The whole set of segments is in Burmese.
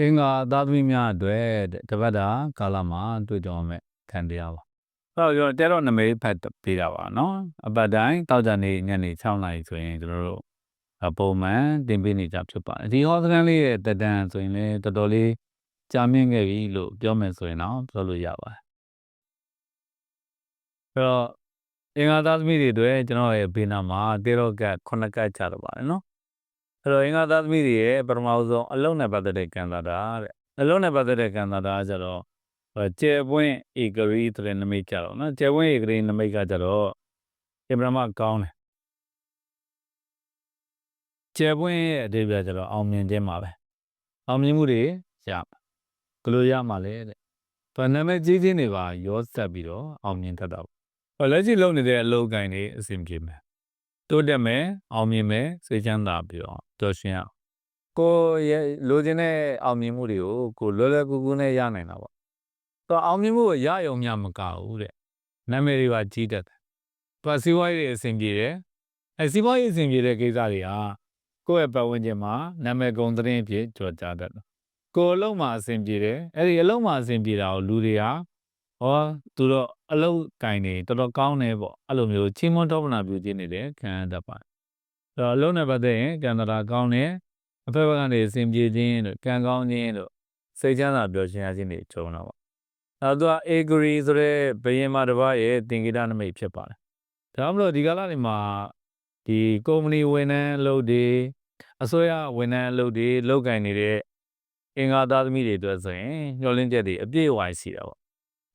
အင်္ဂါသားသမီးများအတွက်တပတ်တာကာလမှာတွေ့ကြရမယ်ခံတရားပါအဲ့တော့ကျွန်တော်တဲတော့နမိတ်ဖတ်ပေးတာပါနော်အပတ်တိုင်းတောက်ကြနေညနေ6နာရီဆိုရင်ကျွန်တော်တို့ပုံမှန်တင်ပေးနေကြဖြစ်ပါတယ်ဒီဟောစကန်လေးရဲ့တက်တန်ဆိုရင်လည်းတော်တော်လေးကြာမြင့်ခဲ့ပြီလို့ပြောမယ်ဆိုရင်တော့ပြောလို့ရပါတယ်အဲ့တော့အင်္ဂါသားသမီးတွေအတွက်ကျွန်တော်ရဲ့ဘေးနာမှာတေရော့ကတ်9ကတ်ချတော့ပါတယ်နော် အဲ့တော့အင်္ဂါသားသမီးတွေရဲ့ပထမဆုံးအလုံးနဲ့ပတ်သက်တဲ့ကံတာတာတဲ့အလုံးနဲ့ပတ်သက်တဲ့ကံတာတာကကြတော့ကျဲပွင့်ဧကရီဆိုတဲ့နမိတ်ကြတော့နော်ကျဲပွင့်ဧကရီနမိတ်ကကြတော့အင်္ဂမကောင်းတယ်ကျဲပွင့်ရဲ့အဓိပ္ပာယ်ကြတော့အောင်မြင်ခြင်းပါပဲအောင်မြင်မှုတွေရမှာဘယ်လိုရမှာလဲတဲ့ဗနာမည်ကြီးချင်းတွေပါရောဆက်ပြီးတော့အောင်မြင်တတ်တာပေါ့လက်ရှိလုပ်နေတဲ့အလုပ်ကိုင်းတွေအဆင်ပြေမယ် တိုးတက်မယ်အောင်မြင်မယ်စိတ်ချမ်းသာပြီးတော့တော်ရှင်ရကိုရဲ့လိုချင်တဲ့အောင်မြင်မှုတွေကိုကိုလွယ်လွယ်ကူကူနဲ့ရနိုင်တာပေါ့တော့အောင်မြင်မှုကိုရယုံမျှမကဘူးတဲ့နာမည်တွေပါကြီးတတ်တယ်ပတ်စီးပွားရေးအဆင်ပြေတယ်အဲစီးပွားရေးအဆင်ပြေတဲ့ကိစ္စတွေဟာကိုယ့်ရဲ့ပတ်ဝန်းကျင်မှာနာမည်ကုံသတင်းအဖြစ်ကြော်ကြားတတ်တယ်ကိုယ်အလုံးမှာအဆင်ပြေတယ်အဲ့ဒီအလုံးမှာအဆင်ပြေတာကိုလူတွေဟာ ဟောသူတို့အလုတ်ကင်နေတော်တော်ကောင်းတယ်ပေါ့အဲ့လိုမျိုးချင်းမွန်တော်ပနာပြုခြင်းနေတယ်ခံရတတ်ပါတယ်အဲ့တော့အလုံးနဲ့ပတ်သက်ရင်ကံတရာကောင်းတယ်အဖက်ဘက်ကနေအစဉ်ပြေခြင်းတို့ကံကောင်းခြင်းတို့စိတ်ချမ်းသာပျော်ရွှင်ရခြင်းတွေကြုံတော့ပါနောက်သူက agree ဆိုတဲ့ဘယင်မာတစ်ပါးရဲ့သင်္ကေတနမိတ်ဖြစ်ပါတယ်ဒါမှမဟုတ်ဒီကာလတွေမှာဒီကုမ္ပဏီဝန်ထမ်းအလုပ်တွေအစိုးရဝန်ထမ်းအလုပ်တွေလုပ်ကင်နေတဲ့အင်္ဂါသားသမီးတွေအတွက်ဆိုရင်ညှော်လင့်ချက်တွေအပြည့်အဝရှိတာပေါ့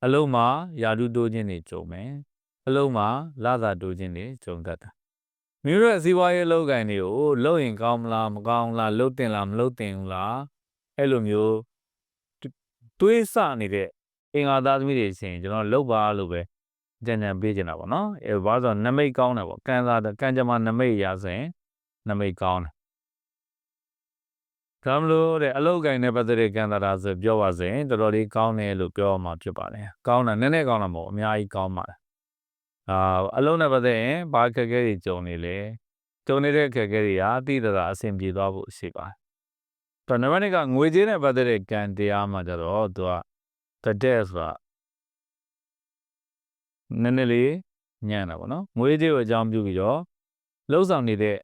အလုံးမှာယာတုတိုးခြင်းတွေကြုံမယ်အလုံးမှာလာသာတိုးခြင်းတွေကြုံတတ်တာမိတို့ရဲ့စီးပွားရေးလုပ်ကိုင်တွေကိုလုပ်ရင်ကောင်းမလားမကောင်းလားလုပ်တင်လားမလုပ်တင်ဘူးလားအဲ့လိုမျိုးတွေးဆနေတဲ့အင်္ဂါသားသမီးတွေရှင်ကျွန်တော်လုပ်ပါလို့ပဲကြံကြံပေးချင်တာပေါ့နော်အဲဘာလို့ဆိုနမိတ်ကောင်းတယ်ပေါ့ကံစားကံကြမ္မာနမိတ်ရဆိုရင်နမိတ်ကောင်းတယ် ကံလို့တဲ့အလုတ်ကင်နဲ့ပတ်သက်တဲ့ကံတာတာဆိုပြောပါစေတော်တော်လေးကောင်းတယ်လို့ပြောမှာဖြစ်ပါတယ်ကောင်းတာနည်းနည်းကောင်းတာမဟုတ်အများကြီးကောင်းပါတယ်အာအလုံးနဲ့ပတ်သက်ရင်ဘာခက်ခဲတွေကြုံနေလဲကြုံနေတဲ့ခက်ခဲတွေဟာတိတတာအဆင်ပြေသွားဖို့ရှိပါတယ်တော့နံပါတ်1ကငွေကြေးနဲ့ပတ်သက်တဲ့ကံတရားမှာကြတော့သူက the debt ဆိုတာနည်းနည်းလေးညံ့တာပေါ့နော်ငွေကြေးကိုအကြောင်းပြုပြီးတော့လှုပ်ဆောင်နေတဲ့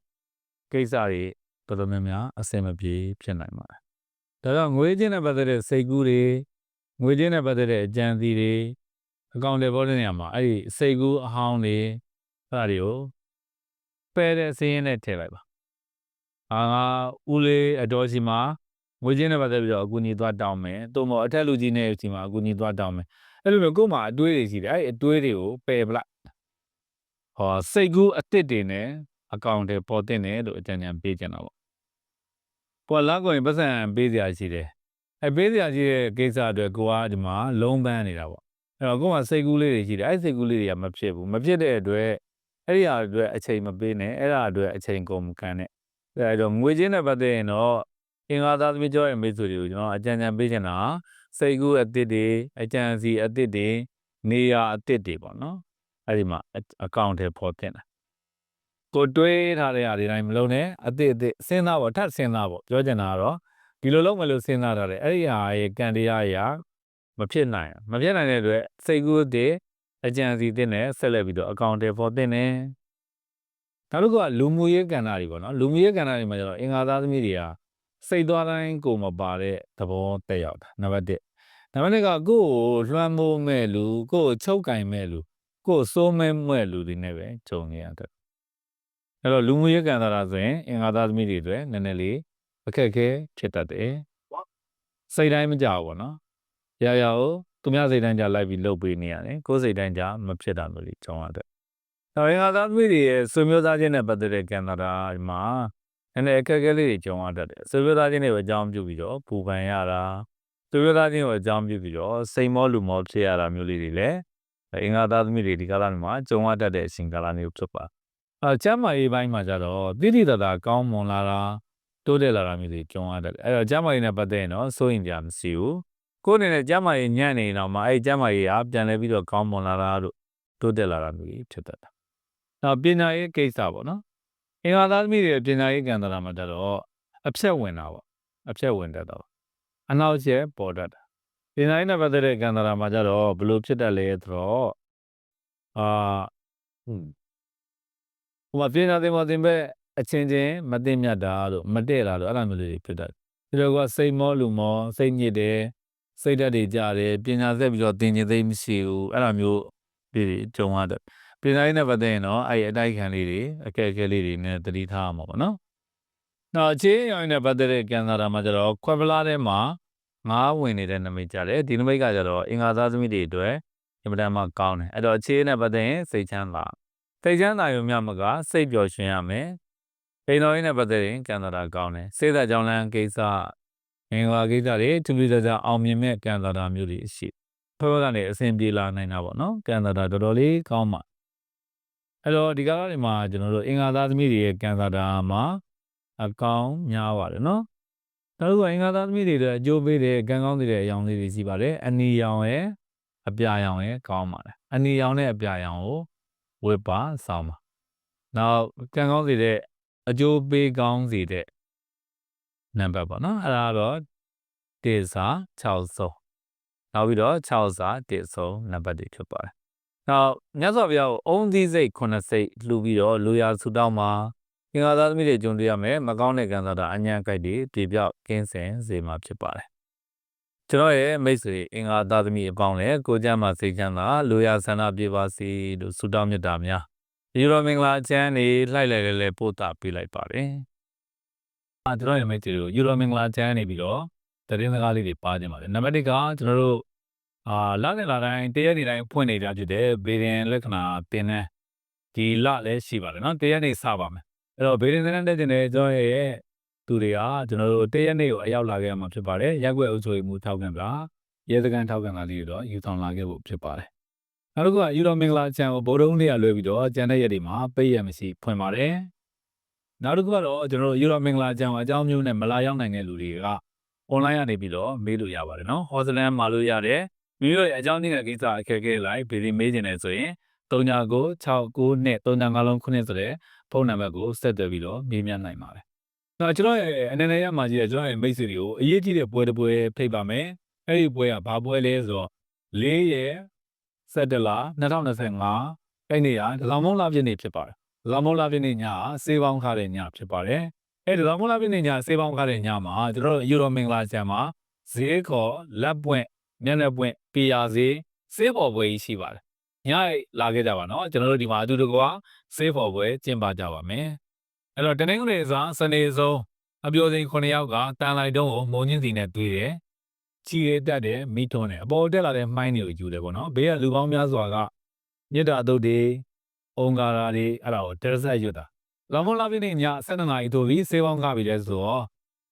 ကိစ္စတွေ တော်တော်များများအဆင်မပြေဖြစ်နိုင်ပါတယ်ဒါကြောင့်ငွေကြေးနဲ့ပတ်သက်တဲ့စိတ်ကူးတွေငွေကြေးနဲ့ပတ်သက်တဲ့အကြံစီတွေအကောင့်တွေပေါ်တဲ့နေရာမှာအဲ့ဒီစိတ်ကူးအဟောင်းတွေအဲ့ဒါတွေကိုပယ်တဲ့စင်းရင်နဲ့ထည့်လိုက်ပါအာငါဦးလေးအတော်စီမှာငွေကြေးနဲ့ပတ်သက်ပြီးတော့အကူအညီသွားတောင်းမယ်သို့မဟုတ်အထက်လူကြီးနဲ့စီမှာအကူအညီသွားတောင်းမယ်အဲ့လိုမျိုးကို့မှာအတွေးတွေရှိတယ်အဲ့ဒီအတွေးတွေကိုပယ်ပလိုက်ဟောစိတ်ကူးအစ်စ်တွေနဲ့အကောင့်တွေပေါ်တင်တယ်လို့အကြံဉာဏ်ပေးကြတာပေါ့ ကိုကလာကိုရင်ပတ်စံပေးစရာရှိတယ်အဲပေးစရာရှိတဲ့ကိစ္စအတွက်ကိုကဒီမှာလုံးပန်းနေတာပေါ့အဲ့တော့ကိုကစိတ်ကူးလေးတွေရှိတယ်အဲ့စိတ်ကူးလေးတွေကမဖြစ်ဘူးမဖြစ်တဲ့အတွက်အဲ့ဒီဟာအတွက်အချိန်မပေးနဲ့အဲ့ဒါအတွက်အချိန်ကုန်မခံနဲ့အဲ့တော့ငွေချင်းနဲ့ပတ်သက်ရင်တော့အင်္ဂါသားသမီးကျော်ရဲ့မိတ်ဆွေတွေကိုကျွန်တော်အကြံဉာဏ်ပေးချင်တာစိတ်ကူးအသစ်တွေအကြံစီအသစ်တွေနေရာအသစ်တွေပေါ့နော်အဲ့ဒီမှာအကောင့်တွေပေါ်တင်တာ ကိုတွေးထားတဲ့အားတွေတိုင်းမလုံးနဲ့အသစ်အသစ်စဉ်းစားပေါ့ထပ်စဉ်းစားပေါ့ပြောချင်တာကတော့ဒီလိုလုပ်မယ်လို့စဉ်းစားထားတယ်အဲ့ဒီဟာရဲ့ကံတရားအရာမဖြစ်နိုင်မဖြစ်နိုင်တဲ့အတွက်စိတ်ကူးတဲ့အကြံစီတင်နဲ့ဆက်လက်ပြီးတော့အကောင့်တွေပေါ်တင်နေနောက်တစ်ခုကလူမှုရေးကဏ္ဍတွေပေါ့နော်လူမှုရေးကဏ္ဍတွေမှာကျတော့အင်္ဂါသားသမီးတွေကစိတ်သွားတိုင်းကိုမပါတဲ့သဘောတက်ရောက်တာနံပါတ်1နံပါတ်2ကကိုယ့်ကိုလွှမ်းမိုးမဲ့လူကိုယ့်ကိုချုပ်ကင်မဲ့လူကိုယ့်စိုးမဲမဲ့လူတွေနဲ့ပဲဂျုံနေရတယ် အဲ့တော့လူမှုရေးကဏ္ဍတာဆိုရင်အင်္ဂါသားသမီးတွေအတွက်နည်းနည်းလေးအခက်အခဲဖြစ်တတ်တယ်စိတ်တိုင်းမကြောက်ဘူးနော်ရရကိုသူများစိတ်တိုင်းကြလိုက်ပြီးလှုပ်ပေးနေရတယ်ကိုယ်စိတ်တိုင်းကြမဖြစ်တာမျိုးလေးကြောင်းရတယ်တော့အင်္ဂါသားသမီးတွေရဲ့ဆွေမျိုးသားချင်းနဲ့ပတ်သက်တဲ့ကဏ္ဍတာမှာနည်းနည်းအခက်အခဲလေးတွေကြုံရတတ်တယ်ဆွေမျိုးသားချင်းတွေကိုအကြောင်းပြုပြီးတော့ပူပန်ရတာဆွေမျိုးသားချင်းကိုအကြောင်းပြုပြီးတော့စိတ်မောလူမောဖြစ်ရတာမျိုးလေးတွေလည်းအင်္ဂါသားသမီးတွေဒီကာလမှာကြုံရတတ်တဲ့အချိန်ကာလမျိုးဖြစ်ပါ အဲကျမ်းမာရေးပိုင်းမှာကြတော့တိတိတသာကောင်းမွန်လာတာတိုးတက်လာတာမျိုးတွေကြုံရတတ်တယ်အဲ့တော့ကျမ်းမာရေးနဲ့ပတ်သက်ရင်တော့စိုးရင်ကြမရှိဘူးကိုယ်အနေနဲ့ကျမ်းမာရေးညံ့နေတော့မှအဲ့ကျမ်းမာရေးကပြန်လဲပြီးတော့ကောင်းမွန်လာတာတို့တိုးတက်လာတာမျိုးတွေဖြစ်တတ်တာနောက်ပညာရေးကိစ္စပေါ့နော်အင်္ဂါသားသမီးတွေပညာရေးကံတရာမှာကြတော့အဖြက်ဝင်တာပေါ့အဖြက်ဝင်တတ်တော့အနောက်ချက်ပေါ်တတ်တာပညာရေးနဲ့ပတ်သက်တဲ့ကံတာရာမှာကြတော့ဘယ်လိုဖြစ်တတ်လဲဆိုတော့အာ ဟွန်းဟိုမှာပညာသင်ပေါ်သင်ဘက်အချင်းချင်းမသိမြတ်တာလို့မတည့်တာလို့အဲ့လိုမျိုးလေးတွေဖြစ်တတ်တယ်ဒီလိုကစိတ်မောလူမောစိတ်ညစ်တယ်စိတ်ဓာတ်တွေကြတယ်ပညာသက်ပြီးတော့သင်ခြင်းသိမရှိဘူးအဲ့လိုမျိုးလေးတွေကြုံရတတ်ပညာရေးနဲ့ပတ်သက်ရင်တော့အဲ့ဒီအတိုက်ခံလေးတွေအခက်အခဲလေးတွေနဲ့တတိထားရမှာပေါ့နော်နောက်အခြေအရောင်နဲ့ပတ်သက်တဲ့ကံတာရာမှာကြတော့ခွက်ပလားထဲမှာငါးဝင်နေတဲ့နမိတ်ကြတယ်ဒီနမိတ်ကကြတော့အင်္ဂါသားသမီးတွေအတွက်အင်မတန်မှကောင်းတယ်အဲ့တော့အခြေနဲ့ပတ်သက်ရင်စိတ်ချမ်းသာ စိတ်ချမ်းသာရုံမျှမကစိတ်ပျော်ရွှင်ရမယ်ပိန်တော်ရင်းနဲ့ပတ်သက်ရင်ကံတာရာကောင်းတယ်စေသက်ကြောင့်လန်းကိစ္စအင်္ဂါကိစ္စတွေသူလူကြကြအောင်မြင်မဲ့ကံတာရာမျိုးတွေရှိဖဘကနေအစဉ်ပြေလာနိုင်တာပေါ့နော်ကံတာရာတော်တော်လေးကောင်းပါအဲ့တော့ဒီကာလတွေမှာကျွန်တော်တို့အင်္ဂါသားသမီးတွေရဲ့ကံတာရာမှာအကောင်းများပါတယ်နော်နောက်တစ်ခုကအင်္ဂါသားသမီးတွေအတွက်အကျိုးပေးတဲ့ကံကောင်းတဲ့အရောင်လေးတွေရှိပါတယ်အနီရောင်ရဲ့အပြာရောင်ရဲ့ကောင်းပါတယ်အနီရောင်နဲ့အပြာရောင်ကို ဝတ်ပါစောင်းပါနောက်ကံကောင်းစေတဲ့အကျိုးပေးကောင်းစေတဲ့နံပါတ်ပေါ့နော်အဲ့ဒါကတော့တေစာ6ဆုံးနောက်ပြီးတော့6စာ1ဆုံးနံပါတ်တွေဖြစ်ပါတယ်နောက်မြတ်စွာဘုရားကိုအုံးသီးစိတ်9စိတ်လှူပြီးတော့လူရဆူတောင်းမှာင်္ဂါသားသမီးတွေကြုံတွေ့ရမယ်မကောင်းတဲ့ကံစားတာအញ្ញံကြိုက်တွေတည်ပြောက်ကင်းစင်စေမှာဖြစ်ပါတယ် ကျွန်တော်ရဲ့မိတ်ဆွေအင်္ဂါသားသမီးအပေါင်းလည်းကိုကြမ်းမှာစိတ်ချမ်းသာလူရဆန္ဒပြေပါစေလို့ဆုတောင်းမြတ်တာများဒီလိုမင်္ဂလာအကျမ်းနေလှိုက်လိုက်လဲလဲပို့တာပေးလိုက်ပါတယ်အာကျွန်တော်ရဲ့မိတ်ဆွေတို့ယူရိုမင်္ဂလာကျမ်းနေပြီးတော့တရင်စကားလေးတွေပါခြင်းပါတယ်နံပါတ်1ကကျွန်တော်တို့အာလာနေလာတိုင်းတရက်နေတိုင်းဖွင့်နေတာဖြစ်တဲ့ဘေဒင်လက္ခဏာပင်နဲ့ဒီလလည်းရှိပါတယ်နော်တရက်နေစပါမယ်အဲ့တော့ဘေဒင်စနတက်တင်တဲ့ကျွန်တော်ရဲ့ သူတွေကကျွန်တော်တို့တရက်နေကိုအရောက်လာခဲ့မှာဖြစ်ပါတယ်ရက်ွက်အုပ်ချုပ်မှုထောက်ခံပါရဲစကန်ထောက်ခံတာလေးတွေတော့ယူဆောင်လာခဲ့ဖို့ဖြစ်ပါတယ်နောက်တစ်ခုကယူရိုမင်္ဂလာချန်ကိုဗိုလ်တုံးလေးရလွှဲပြီးတော့ကျန်တဲ့ရက်တွေမှာပိတ်ရမရှိဖွင့်ပါတယ်နောက်တစ်ခုကတော့ကျွန်တော်တို့ယူရိုမင်္ဂလာချန်ကိုအကြောင်းမျိုးနဲ့မလာရောက်နိုင်တဲ့လူတွေက online ကနေပြီးတော့မေးလို့ရပါတယ်နော်ဟောစလန်မှာလို့ရတယ်မိမိတို့ရဲ့အကြောင်းနေတဲ့ကိစ္စအခက်အခဲလိုက်ဗီဒီမေးခြင်းနဲ့ဆိုရင်3969နဲ့39လုံးခုနှစ်ဆိုတဲ့ဖုန်းနံပါတ်ကိုဆက်သွယ်ပြီးတော့မေးမြန်းနိုင်ပါတယ်။ နောက်ကျွန်တော်ရဲ့အနေနဲ့ရမှာကြီးတဲ့ကျွန်တော်ရဲ့မိတ်ဆွေတွေကိုအရေးကြီးတဲ့ပွဲတစ်ပွဲဖိတ်ပါမယ်။အဲ့ဒီပွဲကဘာပွဲလဲဆိုတော့၄ရက်17လ2025အဲ့နေ့ကဒလောင်မုံလာပြည့်နေ့ဖြစ်ပါတယ်။ဒလောင်မုံလာပြည့်နေ့ညကစေးပေါင်းခါတဲ့ညဖြစ်ပါတယ်။အဲ့ဒီဒလောင်မုံလာပြည့်နေ့ညစေးပေါင်းခါတဲ့ညမှာကျွန်တော်တို့ယူရိုမင်္ဂလာကျမ်းမှာဈေးခေါ်လက်ပွင့်မျက်နှာပွင့်ပေရစေးစေးပေါ်ပွဲကြီးရှိပါတယ်။ညလာခဲ့ကြပါနော်ကျွန်တော်တို့ဒီမှာအတူတကွာစေးပေါ်ပွဲကျင်းပကြပါမယ်။ အဲ့တော့တနင်္ဂနွေစားစနေဆုံးအပြိုစိန်9ယောက်ကတန်လိုက်တုံးကိုမုံညင်းစီနဲ့တွေ့တယ်။ချီရတက်တယ်မိထွန်းတယ်အပေါ်တက်လာတဲ့မှိုင်းတွေကိုယူတယ်ပေါ့နော်။ဘေးကလူကောင်းများစွာကမြစ်တာအုပ်တွေအုံကာရာတွေအဲ့ဒါကိုတက်ဆက်ရွတ်တာ။လောင်မလာပြင်းည7နာရီထိုးပြီးစေးပေါင်းခပြီးလဲဆိုတော့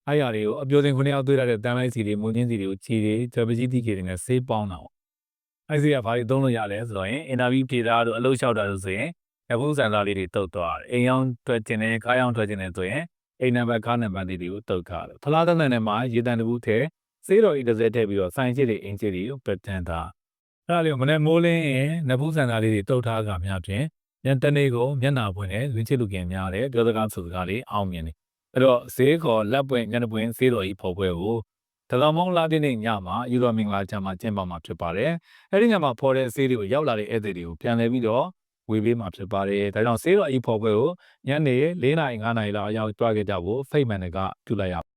အဲ့ရတွေကိုအပြိုစိန်9ယောက်တွေ့ရတဲ့တန်လိုက်စီတွေမုံညင်းစီတွေကိုချီတွေဂျပကြီးတိကေတွေနဲ့စေးပေါင်းတာပေါ့။အဲ့စီကဘာတွေသုံးလို့ရလဲဆိုတော့ရင်အင်တာဗျူးဖြေတာတို့အလုပ်လျှောက်တာတို့ဆိုရင် အဖို့စံသားလေးတွေတုတ်သွားတယ်။အိမ်ရောက်ထွက်ခြင်းနဲ့ကားရောက်ထွက်ခြင်းနဲ့ဆိုရင်အိမ်နံပါတ်ကားနံပါတ်လေးတွေကိုတုတ်ထားတယ်။ဖလားတန်းနဲ့မှာရေတံတဘူးထဲစေးတော်ဤတစ်စက်ထည့်ပြီးတော့ဆိုင်ချစ်တွေအင်ချစ်တွေကိုပတန်တာ။အဲ့ဒါလေးကိုမနေ့မိုးလင်းရင်နဘူးစံသားလေးတွေတုတ်ထားကများဖြင့်ညတနေ့ကိုမျက်နာပွင့်နဲ့ဝင်းချစ်လူကင်များတယ်ပြောစကားဆိုစကားလေးအောင်မြင်တယ်။အဲ့တော့ဈေးခေါ်လက်ပွင့်ညနေပွင့်စေးတော်ဤဖော်ပွဲကိုဒလောင်မုံလာတဲ့နေ့ညမှာယူရိုမင်္ဂလာချမ်းမှာကျင်းပမှာဖြစ်ပါတယ်။အဲဒီညမှာဖော်တဲ့ဆေးတွေကိုရောက်လာတဲ့ဧည့်သည်တွေကိုပြန်လည်ပြီးတော့ ဝေပေးမှာဖြစ်ပါတယ်။ဒါကြောင့်ဆေးတော်ဤဖော်ပွဲကိုညနေ၄နာရီ၅နာရီလောက်အရောက်တွားခဲ့ကြဖို့ဖိတ်မှန်ကပြုလိုက်ရ